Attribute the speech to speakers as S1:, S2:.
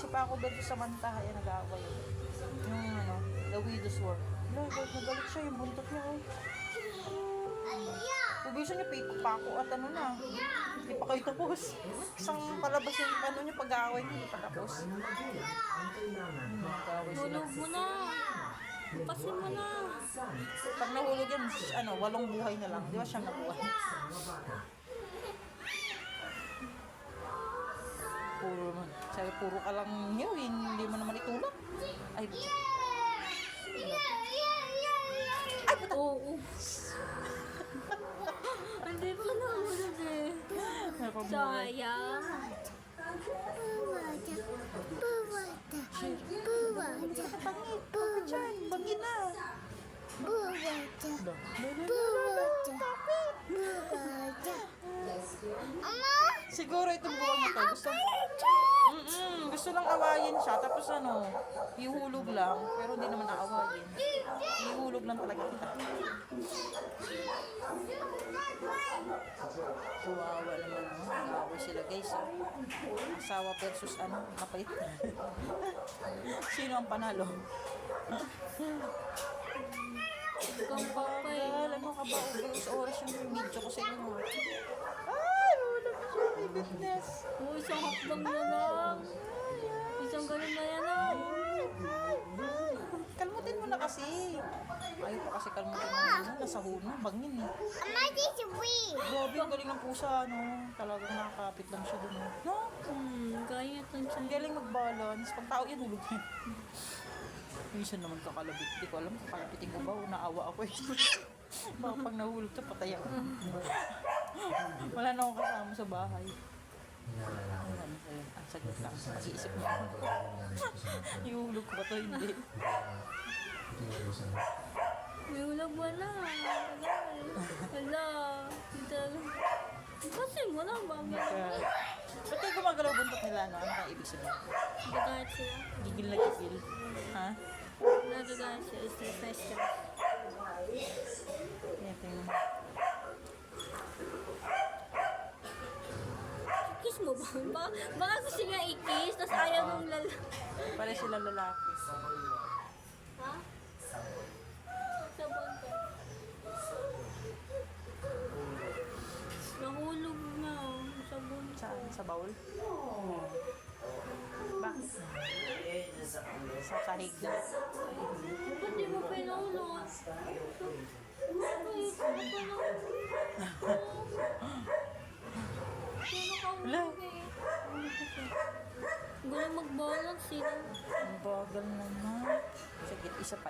S1: Si Paco versus Samantha, ayan nag-aaway. Yung ano, The Widow's War. Wala, galit na galit siya, yung buntot niya, oh. Ubisan niya, Paco, Paco at ano na. Hindi pa kayo tapos. Isang palabas yung ano niya, pag-aaway niya, hindi pa tapos.
S2: Hulog mo na. Pasin mo na.
S1: Pag nahulog yan, ano, walong buhay na lang. Di ba siyang nabuhay? Puro naman. Sabi, puro ka lang nyo, hindi mo naman itulak. Ay, ay, puta.
S2: Oo. Hindi pa nahulog eh.
S1: Napabuhay.
S2: Sayang.
S1: Dyan. Bangin na. Siguro itong buwan na to. Gusto, Mm-mm, gusto lang awayin siya. Tapos ano, ihulog lang. Pero hindi naman aawayin. Ihulog lang talaga kita. Kawawa naman. Nag-aaway sila guys. ah. Asawa versus ano, mapait. Sino ang panalo?
S2: Ikaw eh.
S1: Bagal, ano ka ba? Oras yung video ko sa inyo. Goodness.
S2: Oo, isang hakbang na lang. Isang ganun na yan ah.
S1: Kalmutin mo na kasi. Ayaw pa kasi kalmutin mo na. Nasa huno, bangin eh. Grabe, ang galing ng pusa, no? Talagang nakakapit lang siya dun. eh. No?
S2: Hmm, kaya lang siya.
S1: Ang galing mag-balance. Pag tao yan, hulog yan. Minsan naman kakalabit. Hindi ko alam, kakalabitin ko ba o naawa ako eh. Baka pag nahulog to, patay ako. Wala na akong kasama sa bahay. Ano, ano, ayun. Ang sagot lang. Mag-iisip niya. Ihulog ko ba to? Hindi.
S2: May ulag wala. Wala. Wala. Na, mami.
S1: Kaya, ba't kayo gumagalaw buntot nila, no? Ano kang ibig sabihin?
S2: Nagagayat sila.
S1: Gigil na gigil. Ha?
S2: Nagagayat sila. Stress sila.
S1: Ito yung...
S2: Kiss mo ba? Baka, baka gusto niya i-kiss, tapos ayaw mong lala.
S1: Pare sila lalaki.
S2: Ha? Sabon ka. Nahulog na. Sabon
S1: Sa,
S2: ko.
S1: sa bowl? Bakit? Sa sahig na.
S2: Ba't di mo pinulot?
S1: Wala.
S2: Gusto mag-balance sila.
S1: Ang bagal naman. Sige, isa pa,